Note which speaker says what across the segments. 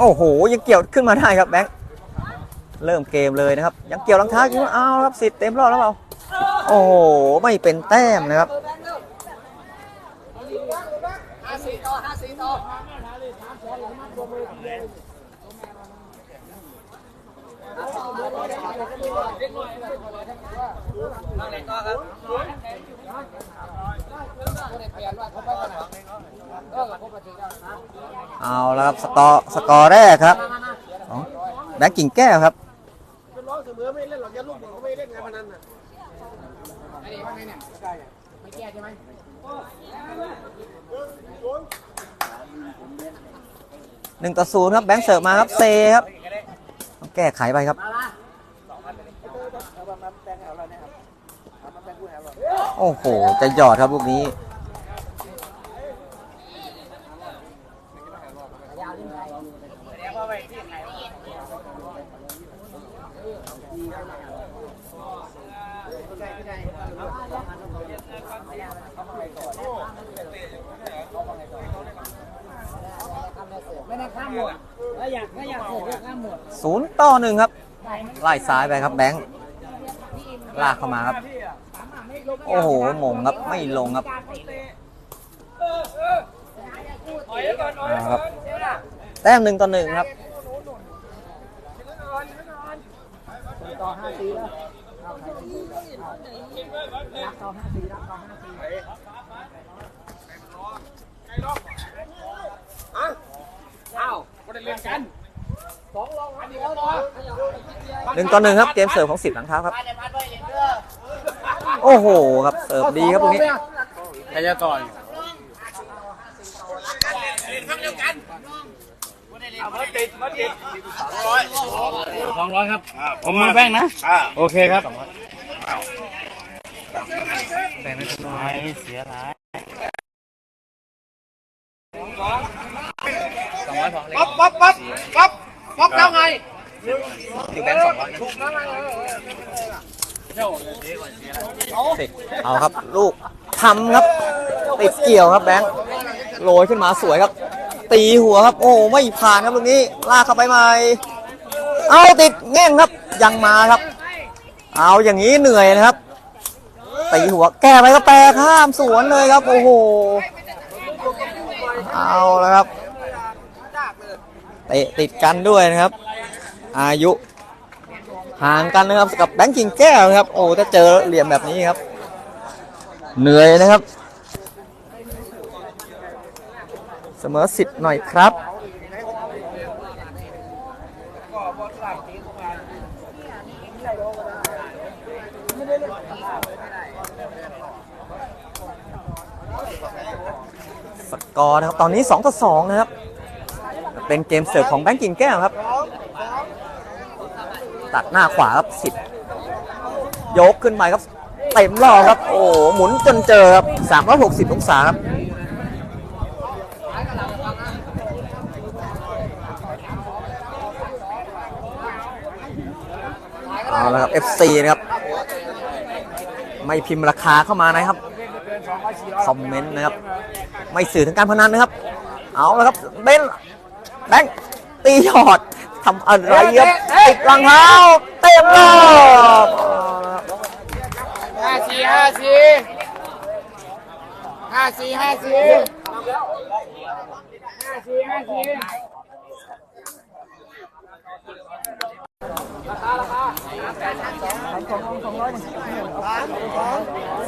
Speaker 1: โอ้โห ยังเกี่ยวขึ้นมาได้ครับแบงค์เริ่มเกมเลยนะครับ ยังเกี่ยวรองท้าอยู่เอาครับสิทธิ์เต็มรอบแล้วเปล่าโอ้โห ไม่เป็นแต้มนะครับเเอาแล้วครับสกอร์สกอร์แรกครับของแบงค์กิ่งแก้วครับ
Speaker 2: ร้องเสมอไม่เล่นหรอกยันลูกบอกเขาไม่เล่นไงพนันน่ะ
Speaker 1: หนึ่งต่อศูนย์ครับแบงค์เสิร์ฟมาครับเซครับต้องแก้ไขไปครับโอ้โหจะหยอดครับลูกนี้
Speaker 3: ม่ได้ข้ามหมดถ้าอยากถ้าอยากเสิร์ฟก็ข้ามหมด
Speaker 1: ศูนย์ต่อหนึ่งครับ ไล่ซ้ายไปครับแบงค์ลากเข้ามาครับ โอ้โหหมงครับไม่ลงครับเอาครับ แต้มหนึ่งต่อหนึ่งครับ
Speaker 3: ต่อห้าสีแล้วเอาใครดีรักต่อห้าสีรักต่อห้าสี
Speaker 2: อ้าวไม่ได้เล่นกันสองรองอันเดียวต่อ
Speaker 1: หนึ่งต่อหนึ่งครับเกมเสิร์ฟของสิบหลังเท้าครับ โอ้โหครับเสิร์ฟดีครับตรงนี้
Speaker 2: ใครจะต่อย
Speaker 4: สองร้อยครับ ผมมือแป้งนะโอเคครับแบ่งไม่เป็นไรเสียหลายสอง ร้อยพอเลย
Speaker 2: ป๊อปป๊อปป๊อปป๊อปป๊อปแล้วไง
Speaker 1: อยู่แบงค์สองร้อยเอาครับ ลูกทำครับ ติดเกี่ยวครับแบงค์โรยขึ้นมาสวยครับ ตีหัวครับ โอ้ไม่ผ่านครับตรงนี้ ลากเข้าไปใหม่ เอาติดแง่งครับ ยังมาครับ เอาอย่างนี้เหนื่อยนะครับตีหัวแก้ไปก็แปรข้ามสวนเลยครับ โอ้โห เอาแล้วครับ เตะติดกันด้วยนะครับ อายุห่างกันนะครับกับแบงค์กิ่งแก้วครับ โอ้ถ้าเจอเหลี่ยมแบบนี้ครับ เหนื่อยนะครับ เสมอสิบหน่อยครับสกอร์นะครับ ตอนนี้2ต่อ2นะครับ เป็นเกมเสิร์ฟของแบงก์กิ่งแก้วครับ ตัดหน้าขวาครับสิบยกขึ้นไปครับเต็มรอบครับ โอ้หหมุนจนเจอครับ360องศาครับเอาละครับ FC นะครับ ไม่พิมพ์ราคาเข้ามานะครับ คอมเมนต์นะครับ ไม่สื่อถึงการพนันนะครับ เอาละครับเบน แบงค์ตีหยอดทำอะไรครับติดรองเท้าเต็มรอบเอาละครับ
Speaker 2: ห้าสี่ห้าสี่ห้าสี่ห้าสี่ห้าสี่ห้าสี่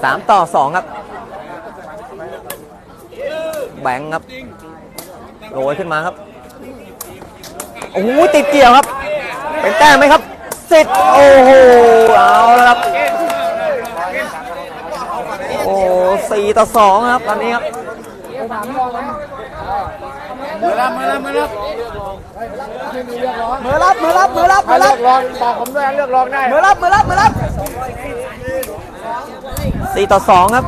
Speaker 1: สามต่อสองครับ แบงค์ครับโรยขึ้นมาครับ โอ้โหติดเกี่ยวครับ เป็นแต้มไหมครับสิทธิ์โอ้โหเอาแล้วครับ โอ้สี่ต่อสองครับตอนนี้ครับ
Speaker 2: มือรับมือรับมือรับ
Speaker 3: มือรับมือรับมือรับมือ
Speaker 2: เลื
Speaker 3: รั
Speaker 2: อบกรองบอกผมด้วยเลือกรองได้
Speaker 3: มือรับมือรับมือรับ
Speaker 1: สี่ต่อสองครับ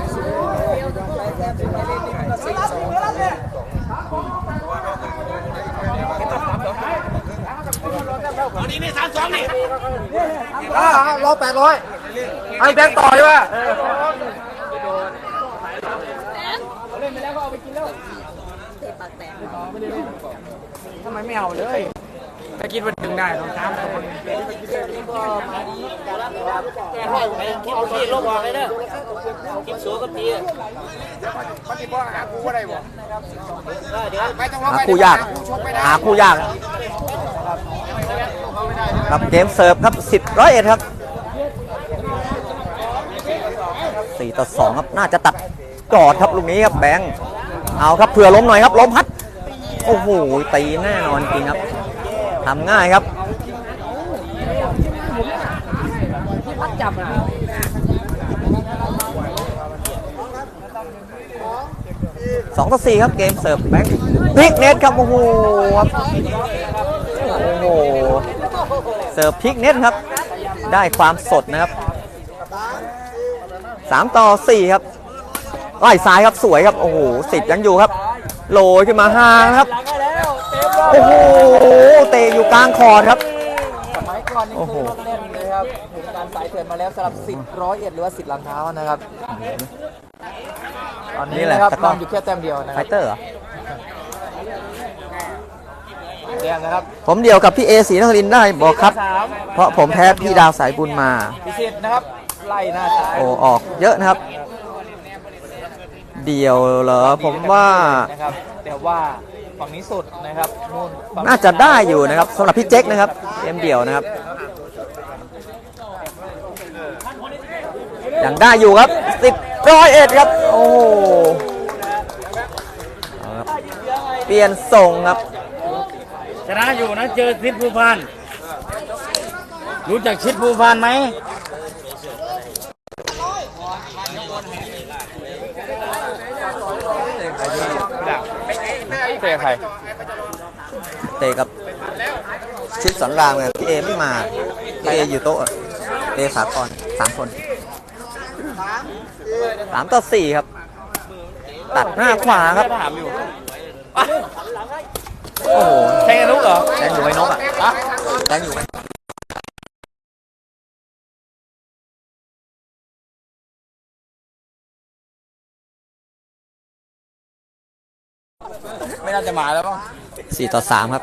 Speaker 2: อ่ารอแปดร้อยไอ้แบงค์ต่อยว่ะ
Speaker 3: เตะปากแตกทำไมไม่เอาเลยถ้าคิดว่าดึงได้ต้องตามคน
Speaker 1: หาคู่ยาก หาคู่ยาก ครับเกมเสิร์ฟครับสิบร้อยเอ็ดครับสี่ต่อสองครับน่าจะตัดกอดครับลูกนี้ครับแบงค์เอาครับเผื่อล้มหน่อยครับล้มพัดโอ้โหตีแน่นอนจริงครับทำง่ายครับ
Speaker 3: พัดจับอะ
Speaker 1: สองต่อสี่ครับเกมเสิร์ฟแบงค์พลิกเน็ตครับโอ้โหครับโอ้โห เสิร์ฟพลิกเน็ตครับ ได้ความสดนะครับสามต่อสี่ครับไล่ซ้ายครับสวยครับ โอ้โหสิทธิ์ยังอยู่ครับโหลยขึ้นมาห่างนะครับ โอ้โหเตะอยู่กลางคอร์ดครับ
Speaker 3: สมัยก่อนนี่
Speaker 1: โอ้โห
Speaker 3: คือรถเล่นเลยครับถึงการสายเถื่อนมาแล้วสำหรับสิบร้อยเอ็ดหรือว่าสิบหลังเท้านะครับ ตอนนี้
Speaker 1: นี่แหละ
Speaker 3: นะครับ
Speaker 1: แต่ก็
Speaker 3: นำอยู่แค่แต้มเดียวนะ
Speaker 1: ไฟ
Speaker 3: ครับ
Speaker 1: เตอร์เหรอ
Speaker 3: แต้มนะครับ
Speaker 1: ผมเดียวกับพี่เอศรีนครินทร์ได้บอกครับ
Speaker 3: สาม
Speaker 1: เพราะผมแพ้พี่ดาวสายบุญมา
Speaker 3: พิเศษนะครับ ไล่หน้าซ้าย
Speaker 1: โอ้ออกเยอะนะครับ เดียวเหรอผมว่า
Speaker 3: นะครับ แต่ว่าฝั่งนี้สุดนะครับนู่นฝั่ง
Speaker 1: น่าจะได้อยู่นะครับสำหรับพี่เจ๊กนะครับเกมเดียวนะครับ ยังได้อยู่ครับสิบร้อยเอ็ดครับ โอ้โหเอาครับเปลี่ยนส่งครับ
Speaker 4: ชนะอยู่นะเจอชิดภูพานรู้จักชิดภูพานไหม
Speaker 3: เตะใคร
Speaker 1: เตะกับชิดสอนรามไงพี่เอไม่มาพี่เออยู่โต๊ะเอสากรสามคนสามต่อสี่ครับ ตัดหน้าขวาครับ
Speaker 3: ถามอยู่
Speaker 1: โอ้โห
Speaker 3: ใช่กันลูกเหรอ
Speaker 1: แดงอยู่ไว้นกอะแดงอยู่ไว้
Speaker 3: ไม่น่าจะมาแล้วป่ะ
Speaker 1: สี่ต่อสามครับ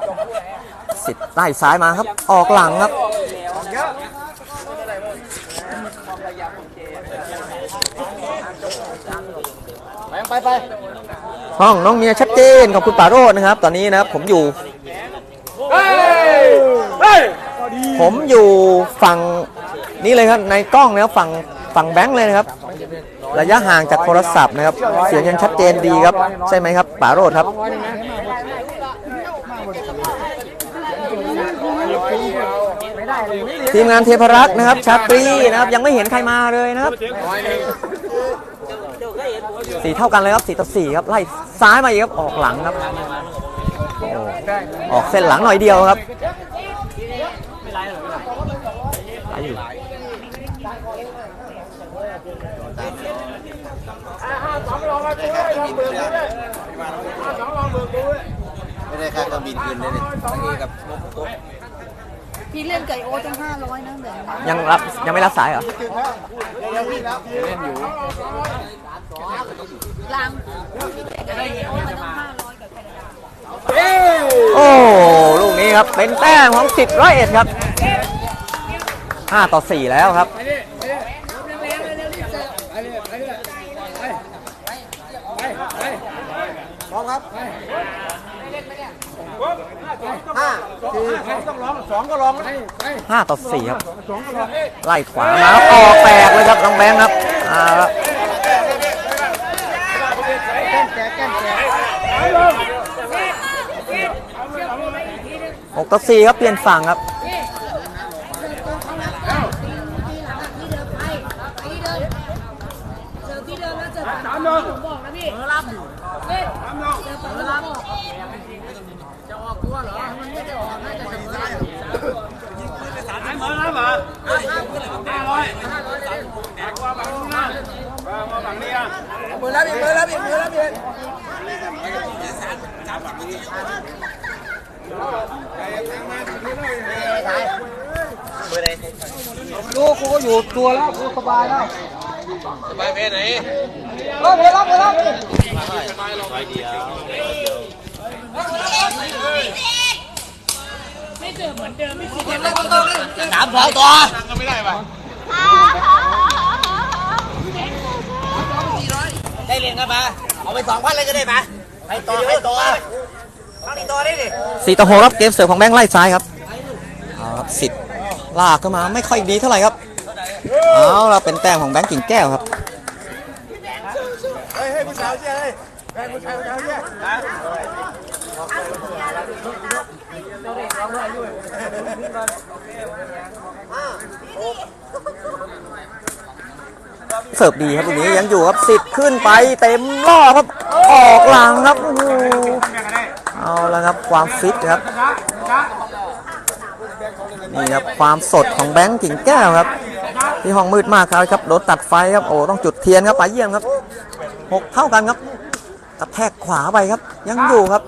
Speaker 1: สิทธิ์ไล่ซ้ายมาครับ ออกหลังครับ
Speaker 3: ไปไปไป
Speaker 1: ห้องน้องเมียชัดเจนขอบคุณป่าโรจน์นะครับ ตอนนี้นะครับผมอยู่ผมอยู่ฝั่งนี้เลยครับในกล้องนะครับฝั่งฝั่งแบงค์เลยนะครับ ระยะห่างจากโทรศัพท์นะครับ เสียงยังชัดเจนดีครับ ใช่ไหมครับป่าโรจน์ครับทีมงานเทพรักษ์นะครับ ชาตรีนะครับ ยังไม่เห็นใครมาเลยนะครับ สีเท่ากันเลยครับสี่ต่อสี่ครับไล่ซ้ายมาอีกครับออกหลังครับโอ้ออกเส้นหลังหน่อยเดียวครับไปอยู่
Speaker 2: ไม่ได้ค่าเครื่องบินคืนเลยเนี่ยกับ
Speaker 5: พี่เล่นไก่โอ๊ตตั้งห้าร้อยนะแบ่งนะ
Speaker 1: ยังรับยังไม่รับสายเหรอ
Speaker 5: ลังไก่โอ๊ตมันต้องห้าร้อย กับแคนาดา
Speaker 1: โอ้ลูกนี้ครับเป็นแต้มของสิบร้อยเอ็ดครับห้าต่อสี่แล้วครับห้าต่อสี่ครับ ไล่ขวามาแล้วออกแตกเลยครับน้องแบงค์ครับอ่าครับ หกต่อสี่ครับเปลี่ยนฝั่งครับ
Speaker 5: ที่หลังที่มไปที่เดิมเจอที่เดิมแล้วเจอฝั่งที่ผมบอีกมือรับอีก ลูกกูก็อยู่ตัวแล้วกูสบายแล้วสบายเพศไหนรอบเลรอบเล
Speaker 3: รอบเลยสบายเรา
Speaker 2: ไปเดียไม่เจอเหมื
Speaker 3: อนเดิมไม่คิดเลย
Speaker 1: สามสองตัวนั่งก็ไม่ได้ไปได้เรียนกันมาเอาไปสองพันเลยก็ได้ปะไปต่อไปต่อ สี่ต่อหกครับเกมเสิร์ฟของแบงค์ไล่ซ้ายครับเอาครับสิบลากเข้ามาไม่ค่อยดีเท่าไหร่ครับเอาเราเป็นแต้มของแบงค์กิ่งแก้วครับเสิร์ฟดีครับตรงนี้ยังอยู่ครับสิบขึ้นไปเต็มรอครับออกหลังครับโอ้ แล้วครับความฟิตครับนี่ครับความสดของแบงค์กิ่งแก้วครับ ที่ห้องมืดมากครับโดนตัดไฟครับโอ้ต้องจุดเทียนครับไปเยี่ยมครับหกเท่ากันครับกระแทกขวาไปครับ ยังอยู่ครับ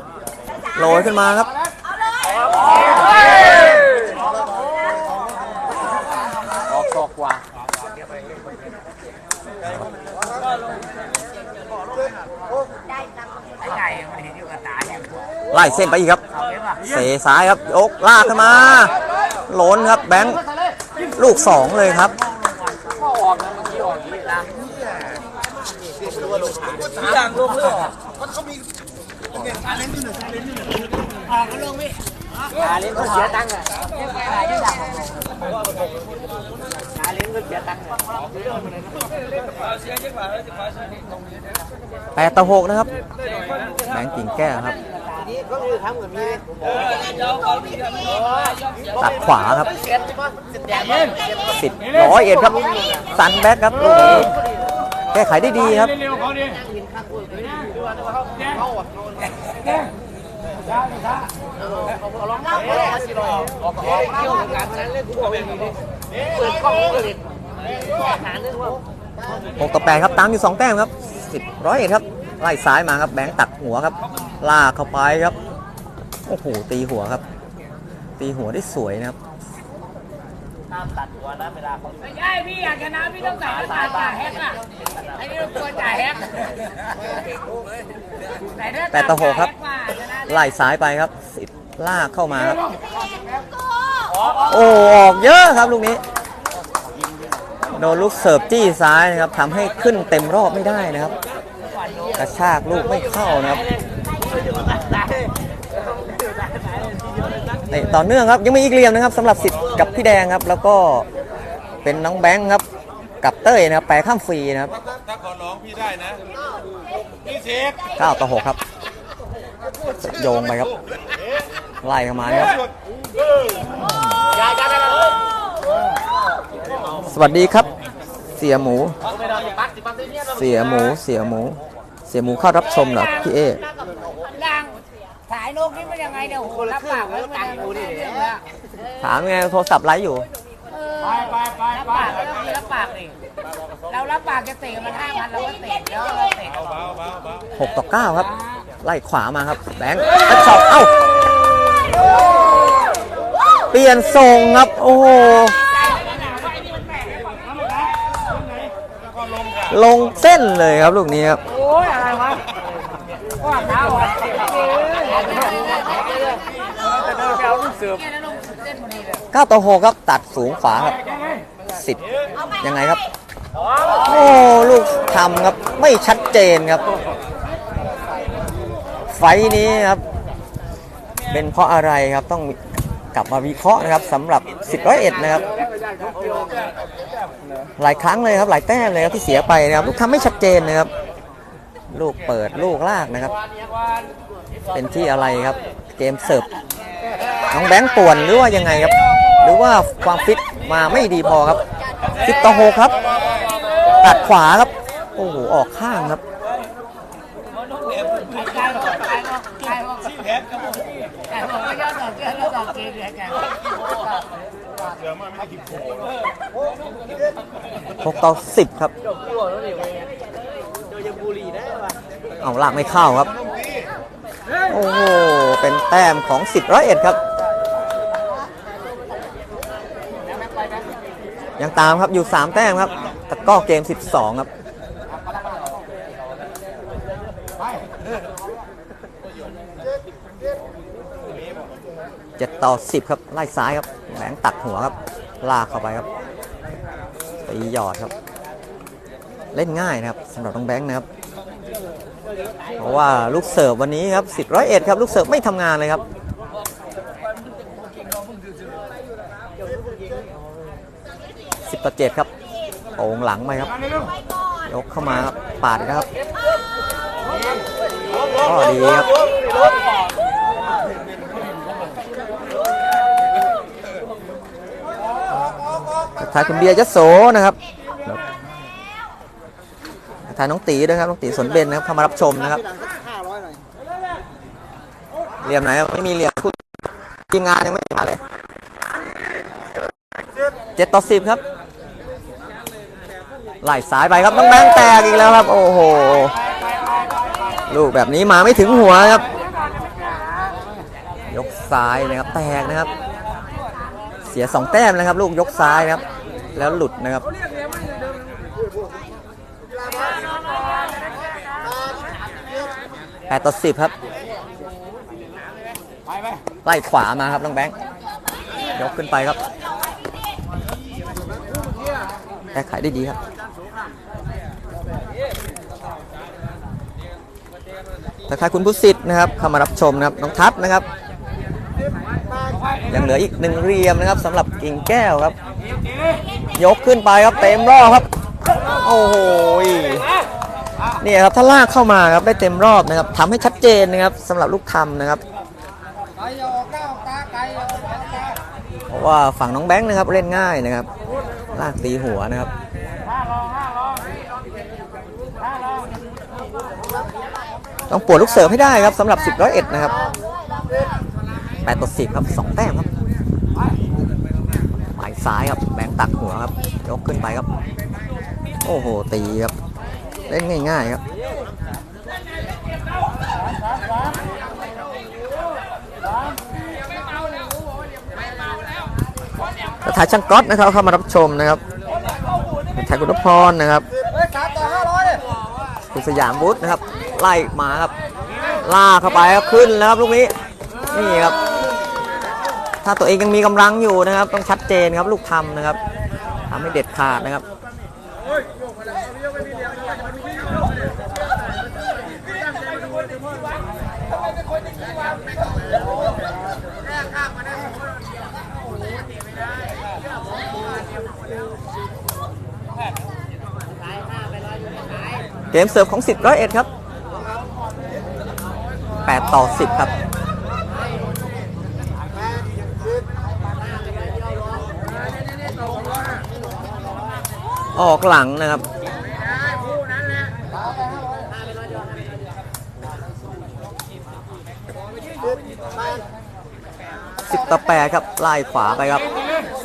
Speaker 1: โรยขึ้นมาครับ
Speaker 2: ออกศอกกว่า
Speaker 1: ไล่เส้นไปอีกครับ เสซ้ายครับยกลากขึ้นมาหล้นครับแบงค์ลูกสองเลยครับ
Speaker 2: อย่างลงเลย
Speaker 1: แปดต่อหกนะครับแบงค์กิ่งแก้วครับ ตัดขวาครับสิบร้อยเอ็ดครับสันแบ็กครับลูกนี้แก้ไขได้ดีครับหกต่อแปดครับตามอยู่สองแต้มครับสิบร้อยเอ็ดครับ ไล่ซ้ายมาครับแบงค์ตัดหัวครับลากเข้าไปครับโอ้โหตีหัวครับ ตีหัวได้สวยนะครับ
Speaker 5: ไม่ใช่พี่อยากชนะพี่ต้องใส่หน้ากากจ่าแฮกอะไอ้นี่เราตัวจ่าแฮกใส่หน้ากาก
Speaker 1: แปดต่อหกครับ
Speaker 5: จ่าแฮกมาชนะ
Speaker 1: ไล่ซ้ายไปครับสิบลากเข้ามาครับ โอ้ออกเยอะครับลูกนี้โดนลูกเสิร์ฟจี้ซ้ายนะครับทำให้ขึ้นเต็มรอบไม่ได้นะครับ กระชากลูกไม่เข้านะครับเตะต่อเนื่องครับยังมีอีกเหลี่ยมนะครับสำหรับสิทธิ์กับพี่แดงครับ แล้วก็เป็นน้องแบงค์ครับ กับเต้ยนะครับแปรข้ามฟรีนะครับ
Speaker 6: ถ้าขอร้องพี่ได้นะพี่เสก
Speaker 1: 9ต่อ6ครับโยงไปครับไล่เข้ามานะครับสวัสดีครับ เสียหมู เสียหมูเสียหมูเสียหมูเข้ารับชมเหรอพี่เอ
Speaker 5: ดังสายนกนี่มันยังไงเนี่ยโอ้โหรับปากไว้ตังกูดิเรื่องละ
Speaker 1: ถามไงโทรศัพท์ไลฟ์อยู่
Speaker 5: ไปไปไปรับปากแล้วก็มีรับปากดิเรารับปากจะเตะมันห้าพันเราก็เตะแล้วเราเตะ
Speaker 1: 6ต่อ9ครับ ไล่ขวามาครับแบงค์กระชอบเอ้า เปลี่ยนทรงครับ โอ้โห ลงเส้นเลยครับลูกนี้ครับ
Speaker 5: โอ้ยอะไรวะว่าเท้าอะเอาลูกเสือเนี่ยแล้วลงเส้นพอดีเลย
Speaker 1: 9ต่อ6ครับตัดสูงขวาครับสิบยังไงครับ โอ้ลูกทำครับไม่ชัดเจนครับ ไฟท์นี้ครับ เป็นเพราะอะไรครับต้องกลับมาวิเคราะห์นะครับสำหรับ10ร้อยเอ็ดนะครับ หลายครั้งเลยครับหลายแต้มเลยครับที่เสียไปนะครับลูกทำไม่ชัดเจนนะครับ ลูกเปิดลูกลากนะครับ เป็นที่อะไรครับเกมเสิร์ฟน้องแบงค์ป่วนหรือว่ายังไงครับ หรือว่าความฟิตมาไม่ดีพอครับฟิตต่อหครับ ตัดขวาครับโอ้โหออกข้างครับ
Speaker 5: ใครบอกใครบอกใครบอกใครบอกว่ายอดดอกเกลือแล้วดอกเกลือเห
Speaker 1: กต่อสิบครับเอาลากไม่เข้าครับ โอ้โห เป็นแต้มของสิบร้อยเอ็ดครับ ยังตามครับอยู่สามแต้มครับตะก้อเกมสิบสองครับ จ็ดต่อสิบครับ ไล่ซ้ายครับแหลงตัดหัวครับ ลากเข้าไปครับตีหยอดครับ เล่นง่ายนะครับสำหรับน้องแบงค์นะครับเพราะว่าลูกเสิร์ฟวันนี้ครับสิบร้อยเอ็ดครับ ลูกเสิร์ฟไม่ทำงานเลยครับสิบต่อเจ็ดครับโองหลังไปครับ ยกเข้ามาครับปาดครับก็ดีครับ ทักทายคุณเบียร์ยโสนะครับทักทายน้องตีด้วยครับน้องตีสนเบนนะครับเข้ามารับชมนะครับเหลี่ยมไหนไม่มีเหลี่ยมคุณทีมงานยังไม่มาเลยเจ็ดต่อสิบครับไหลสายไปครับน้องแบงค์แตกอีกแล้วครับ โอ้โห ลูกแบบนี้มาไม่ถึงหัวครับ ยกซ้ายนะครับแตกนะครับ สียสองแต้มนะครับ ลูกยกซ้ายครับ แล้วหลุดนะครับแปดต่อสิบครับ ไล่ขวามาครับน้องแบงค์ยกขึ้นไปครับแก้ไขได้ดีครับทักทายคุณผู้สิทธิ์นะครับเข้ามารับชมนะครับน้องทัศน์นะครับ ยังเหลืออีกหนึ่งเรียมนะครับสำหรับกิ่งแก้วครับ ยกขึ้นไปครับเต็มรอบครับ โอ้โหนี่ครับถ้าลากเข้ามาครับได้เต็มรอบนะครับทำให้ชัดเจนนะครับสำหรับลูกทำนะครับเพราะว่าฝั่งน้องแบงค์นะครับเล่นง่ายนะครับ ลากตีหัวนะครับต้องปวดลูกเสิร์ฟให้ได้ครับสำหรับ10ร้อยเอ็ดนะครับ 8ต่อ10ครับ2แต้มครับหมายซ้ายครับแบงตักหัวครับ ยกขึ้นไปครับ โอ้โห ตีครับ เล่นง่าย ๆ ครับถ่ายช่างก๊อตนะครับเข้ามารับชมนะครับถ่ายคุณนพรนะครับ
Speaker 3: สามต่อห้าร้อยเลย
Speaker 1: คุณสยามวุฒินะครับ ไล่มาครับ ล่าเข้าไปครับขึ้นแล้วครับลูกนี้ นี่ครับ ถ้าตัวเองยังมีกำลังอยู่นะครับ ต้องชัดเจนครับลูกทำนะครับทำให้เด็ดขาดนะครับเกมเสิร์ฟของ10ร้อยเอ็ดครับ 8 ต่อ 10 ครับ ออกหลังนะครับสิบต่อแปดครับไล่ขวาไปครับ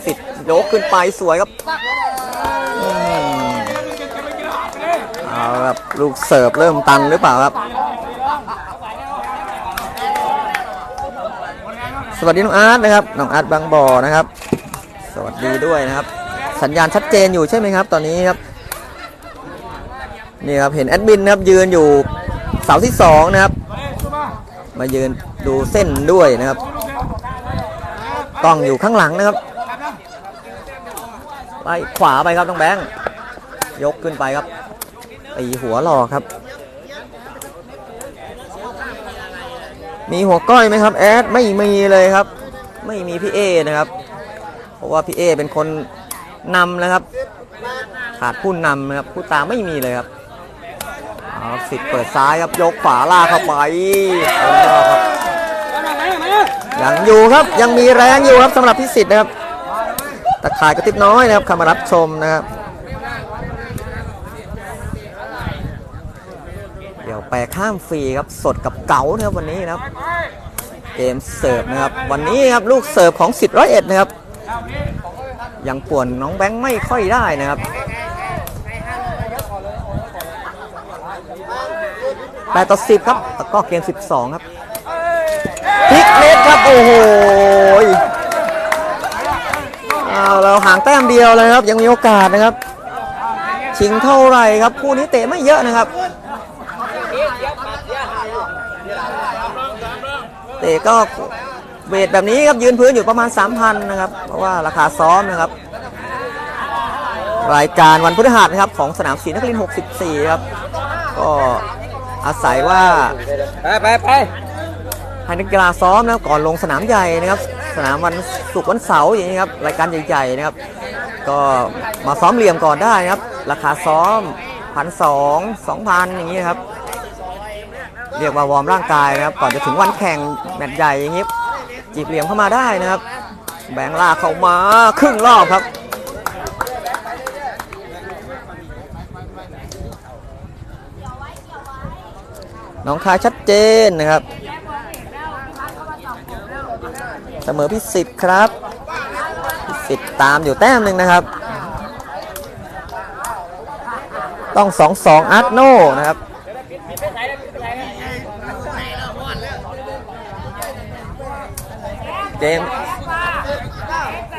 Speaker 1: สิบยกขึ้นไปสวยครับเอาครับลูกเสิร์ฟเริ่มตันหรือเปล่าครับ สวัสดีน้องอาร์ตนะครับน้องอาร์ตบางบ่อนะครับ สวัสดีด้วยนะครับ สัญญาณชัดเจนอยู่ใช่ไหมครับ ตอนนี้ครับนี่ครับเห็นแอดมินนะครับยืนอยู่เสาที่สองนะครับ มายืนดูเส้นด้วยนะครับกล้องอยู่ข้างหลังนะครับไปขวาไปครับน้องแบงค์ยกขึ้นไปครับตีหัวหลอกครับ มีหัวก้อยไหมครับ แอดไม่มีเลยครับ ไม่มีพี่เอนะครับ เพราะว่าพี่เอเป็นคน นำนะครับ ขาดผู้นำนะครับผู้ตามไม่มีเลยครับเอาสิบเปิดซ้ายครับยกขวาลากเข้าไปเต็มรอบครับยังอยู่ครับยังมีแรงอยู่ครับสำหรับพิสิทธิ์นะครับตะข่ายกระติบน้อยนะครับเข้ามารับชมนะครับเดี๋ยวแปลข้ามฟรีครับสดกับเก๋านะครับวันนี้นะครับเกมเสิร์ฟนะครับ วันนี้ครับลูกเสิร์ฟของสิทธิ์ร้อยเอ็ดนะครับ ยังป่วนน้องแบงค์ไม่ค่อยได้นะครับแปดต่อสิบครับตะกร้อเกมสิบสองครับพลิกเน็ตครับโอ้โหเอาเราห่างแต้มเดียวเลยครับ ยังมีโอกาสนะครับ ชิงเท่าไหร่ครับคู่นี้เตะไม่เยอะนะครับ เตะก็ เวทแบบนี้ครับยืนพื้นอยู่ประมาณ 3,000 นะครับ เพราะว่าราคาซ้อมนะครับ รายการวันพฤหัสนะครับของสนามศรีนครินทร์64 ครับ ก็อาศัยว่า
Speaker 2: ไปไปไป
Speaker 1: ให้นักกีฬาซ้อมนะก่อนลงสนามใหญ่นะครับ สนามวันศุกร์วันเสาร์อย่างนี้ครับรายการใหญ่ๆนะครับ ก็มาซ้อมเหลี่ยมก่อนได้นะครับ ราคาซ้อมพันสองสองพันอย่างนี้ครับ เรียกว่าวอร์มร่างกายนะครับ ก่อนจะถึงวันแข่งแมตช์ใหญ่อย่างนี้ จีบเหลี่ยมเข้ามาได้นะครับ แบงลากเข้ามาครึ่งรอบครับน้องคายชัดเจนนะครับ เสมอพิสิทธิ์ครับ พิสิทธิ์ตามอยู่แต้มหนึ่งนะครับ ต้องสองสองอาร์โน่นะครับ เกม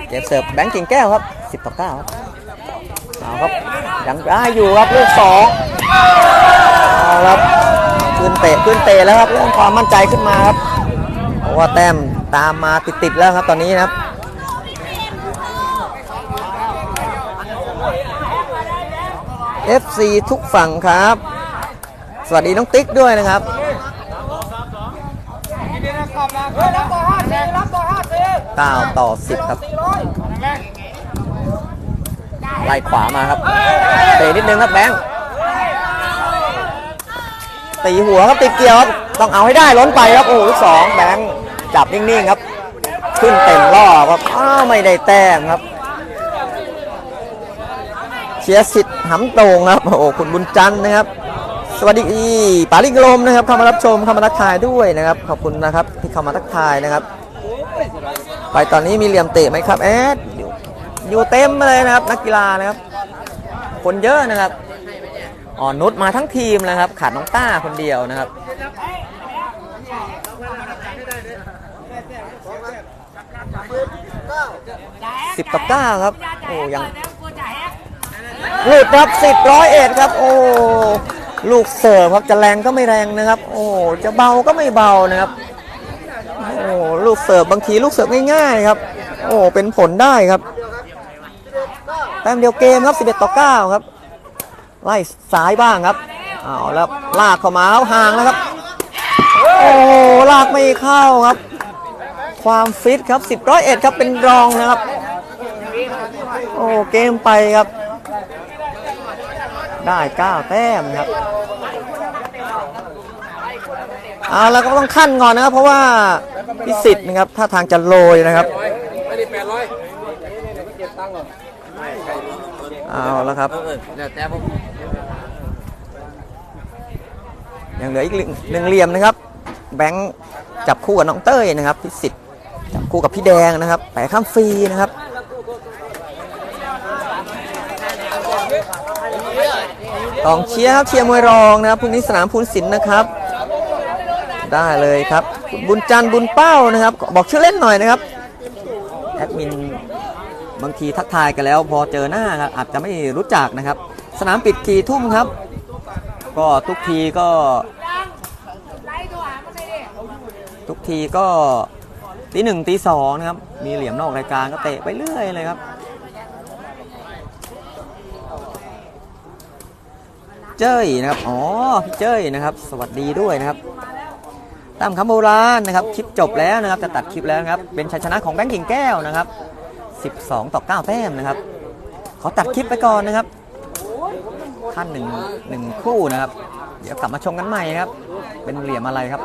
Speaker 1: เกมเสิร์ฟแบงค์กิ่งแก้วครับ10ต่อ9ครับเอาครับยังได้อยู่ครับลูกสองเอาครับขึ้นเตะขึ้นเตะแล้วครับเรื่องความมั่นใจขึ้นมาครับเพราะว่าแต้มตามมาติดๆแล้วครับตอนนี้นะครับ FC ทุกฝั่งครับ สวัสดีน้องติ๊กด้วยนะครับ 9 ต่อ 10 ครับ ไล่ขวามาครับ เตะนิดนึงครับแบงค์ตีหัวครับติดเกี่ยวครับ ต้องเอาให้ได้ล้นไปครับ โอ้โหลูกสองแบงค์จับนิ่ง ๆ ครับ ขึ้นเต็มรอครับอ้าวไม่ได้แต้มครับ เชียร์สิทธิ์หำโตงครับ โอ้โหคุณบุญจันทร์นะครับสวัสดีปาลิงลมนะครับเข้ามารับชมเข้ามาทักทายด้วยนะครับ ขอบคุณนะครับที่เข้ามาทักทายนะครับ ไปตอนนี้มีเหลี่ยมเตะไหมครับแอดอยู่เต็มเลยนะครับ นักกีฬานะครับ คนเยอะนะครับอ่อนนุชมาทั้งทีมเลยครับ ขาดน้องต้าคนเดียวนะครับสิบต่อเก้าครับ โอ้ยังหลุดครับสิบร้อยเอ็ดครับ โอ้ลูกเสิร์ฟครับจะแรงก็ไม่แรงนะครับ โอ้จะเบาก็ไม่เบานะครับ โอ้ลูกเสิร์ฟบางทีลูกเสิร์ฟง่ายๆครับ โอ้เป็นผลได้ครับแต้มเดียวเกมครับ 11 ต่อ 9 ครับ ไล่ซ้ายบ้างครับเอาแล้วลากเข้ามาเอาห่างแล้วครับ โอ้ลากไม่เข้าครับ ความฟิตครับ10ร้อยเอ็ดครับเป็นรองนะครับ โอ้เกมไปครับ ได้ 9 แต้มครับ เอาแล้วก็ต้องขั้นก่อนนะครับ เพราะว่าพิสิทธิ์นะครับถ้าทางจะโรยนะครับ
Speaker 2: ไม่ได้แปดร้อย
Speaker 1: เอาแล้วครับ
Speaker 2: เดี๋ยวแต่ผม
Speaker 1: ยังเหลืออีกหนึ่งเหลี่ยมนะครับ แบงค์จับคู่กับน้องเต้ยนะครับ พิสิทธิ์จับคู่กับพี่แดงนะครับแปะข้ามฟรีนะครับกองเชียร์ครับเชียร์มวยรองนะครับพรุ่งนี้สนามพูนศิลป์นะครับ ได้เลยครับบุญจันทร์บุญเป้านะครับ บอกชื่อเล่นหน่อยนะครับแอดมินบางทีทักทายกันแล้ว พอเจอหน้าครับอาจจะไม่รู้จักนะครับ สนามปิดกี่ทุ่มครับ ก็ทุกทีก็ ทุกทีก็ตีหนึ่งตีสองนะครับ มีเหลี่ยมนอกรายการก็เตะไปเรื่อยเลยครับ เจ้ยนะครับ อ๋อพี่เจ้ยนะครับ สวัสดีด้วยนะครับ ตามคำโบราณนะครับคลิปจบแล้วนะครับจะตัดคลิปแล้วนะครับเป็นชัยชนะของแบงค์กิ่งแก้วนะครับ 12 ต่อ 9 แต้มนะครับ ขอตัดคลิปไปก่อนนะครับท่านหนึ่งหนึ่งคู่นะครับ เดี๋ยวกลับมาชมกันใหม่ครับ เป็นเหลี่ยมอะไรครับ